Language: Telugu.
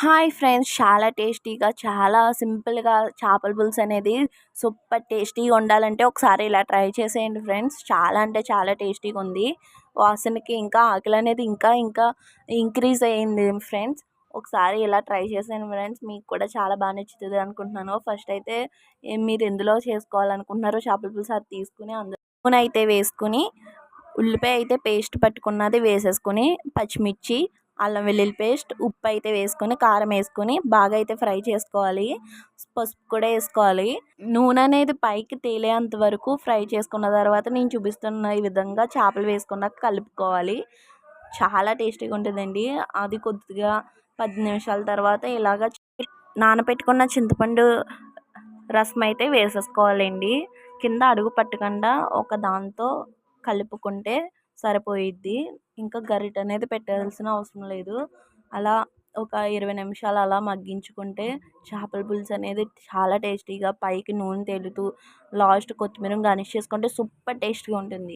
Hi friends. చాలా టేస్టీగా చాలా సింపుల్గా చేపల పులుసు అనేది సూపర్ టేస్టీగా ఉండాలంటే ఒకసారి ఇలా ట్రై చేసేయండి ఫ్రెండ్స్. చాలా అంటే చాలా టేస్టీగా ఉంది. వాసనకి ఇంకా ఆకలి అనేది ఇంకా ఇంకా ఇంక్రీజ్ అయ్యింది ఫ్రెండ్స్. ఒకసారి ఇలా ట్రై చేసేయండి ఫ్రెండ్స్. మీకు కూడా చాలా బాగా నచ్చుతుంది అనుకుంటున్నాను. ఫస్ట్ అయితే మీరు ఎందులో చేసుకోవాలనుకుంటున్నారో చేపల పులుసు అది తీసుకుని అందులో నూనె అయితే వేసుకుని ఉల్లిపాయ అయితే పేస్ట్ పట్టుకున్నది వేసేసుకుని పచ్చిమిర్చి అల్లం వెల్లుల్లి పేస్ట్ ఉప్పు అయితే వేసుకొని కారం వేసుకొని బాగా అయితే ఫ్రై చేసుకోవాలి. పసుపు కూడా వేసుకోవాలి. నూనె అనేది పైకి తేలేంత వరకు ఫ్రై చేసుకున్న తర్వాత నేను చూపిస్తున్న ఈ విధంగా చేపలు వేసుకున్నాక కలుపుకోవాలి. చాలా టేస్టీగా ఉంటుందండి. అది కొద్దిగా పది నిమిషాల తర్వాత ఇలాగ నానబెట్టుకున్న చింతపండు రసం అయితే వేసేసుకోవాలండి. కింద అడుగు పట్టకుండా ఒక దాంతో కలుపుకుంటే సరిపోయిద్ది. ఇంకా గరిటె అనేది పెట్టాల్సిన అవసరం లేదు. అలా ఒక ఇరవై నిమిషాలు అలా మగ్గించుకుంటే చేపల పులుసు అనేది చాలా టేస్టీగా పైకి నూనె తేలుతూ లాస్ట్ కొత్తిమీర గార్నిష్ చేసుకుంటే సూపర్ టేస్టీగా ఉంటుంది.